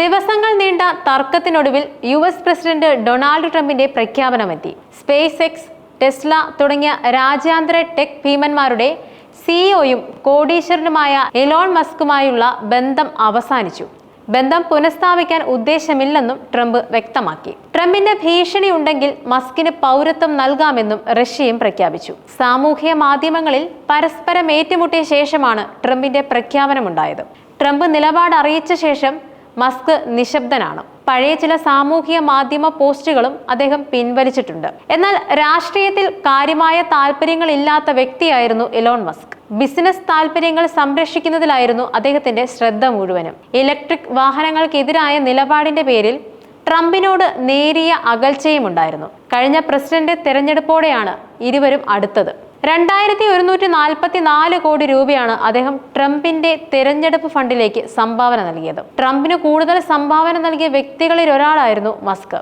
ദിവസങ്ങൾ നീണ്ട തർക്കത്തിനൊടുവിൽ യു എസ് പ്രസിഡന്റ് ഡൊണാൾഡ് ട്രംപിന്റെ പ്രഖ്യാപനമെത്തി. സ്പേസ് എക്സ് ടെസ്ല തുടങ്ങിയ രാജ്യാന്തര ടെക് ഭീമന്മാരുടെ സിഇഒയും കോടീശ്വരനുമായ എലോൺ മസ്കുമായുള്ള ബന്ധം അവസാനിച്ചു. ബന്ധം പുനഃസ്ഥാപിക്കാൻ ഉദ്ദേശമില്ലെന്നും ട്രംപ് വ്യക്തമാക്കി. ട്രംപിന്റെ ഭീഷണി ഉണ്ടെങ്കിൽ മസ്കിന് പൗരത്വം നൽകാമെന്നും റഷ്യയും പ്രഖ്യാപിച്ചു. സാമൂഹ്യ മാധ്യമങ്ങളിൽ പരസ്പരം ഏറ്റുമുട്ടിയ ശേഷമാണ് ട്രംപിന്റെ പ്രഖ്യാപനമുണ്ടായത്. ട്രംപ് നിലപാട് അറിയിച്ച ശേഷം മസ്ക് നിശബ്ദനാണ്. പഴയ ചില സാമൂഹിക മാധ്യമ പോസ്റ്റുകളും അദ്ദേഹം പിൻവലിച്ചിട്ടുണ്ട്. എന്നാൽ രാഷ്ട്രീയത്തിൽ കാര്യമായ താല്പര്യങ്ങളില്ലാത്ത വ്യക്തിയായിരുന്നു എലോൺ മസ്ക്. ബിസിനസ് താല്പര്യങ്ങൾ സംരക്ഷിക്കുന്നതിലായിരുന്നു അദ്ദേഹത്തിന്റെ ശ്രദ്ധ മുഴുവനും. ഇലക്ട്രിക് വാഹനങ്ങൾക്കെതിരായ നിലപാടിന്റെ പേരിൽ ട്രംപിനോട് നേരിയ അകൽച്ചയും ഉണ്ടായിരുന്നു കഴിഞ്ഞ പ്രസിഡന്റ് തെരഞ്ഞെടുപ്പോടെയാണ് ഇരുവരും അടുത്തത്. രണ്ടായിരത്തി ഒരുന്നൂറ്റി നാൽപ്പത്തി നാല് കോടി രൂപയാണ് അദ്ദേഹം ട്രംപിന്റെ തെരഞ്ഞെടുപ്പ് ഫണ്ടിലേക്ക് സംഭാവന നൽകിയത്. ട്രംപിന് കൂടുതൽ സംഭാവന നൽകിയ വ്യക്തികളിൽ ഒരാളായിരുന്നു മസ്ക്.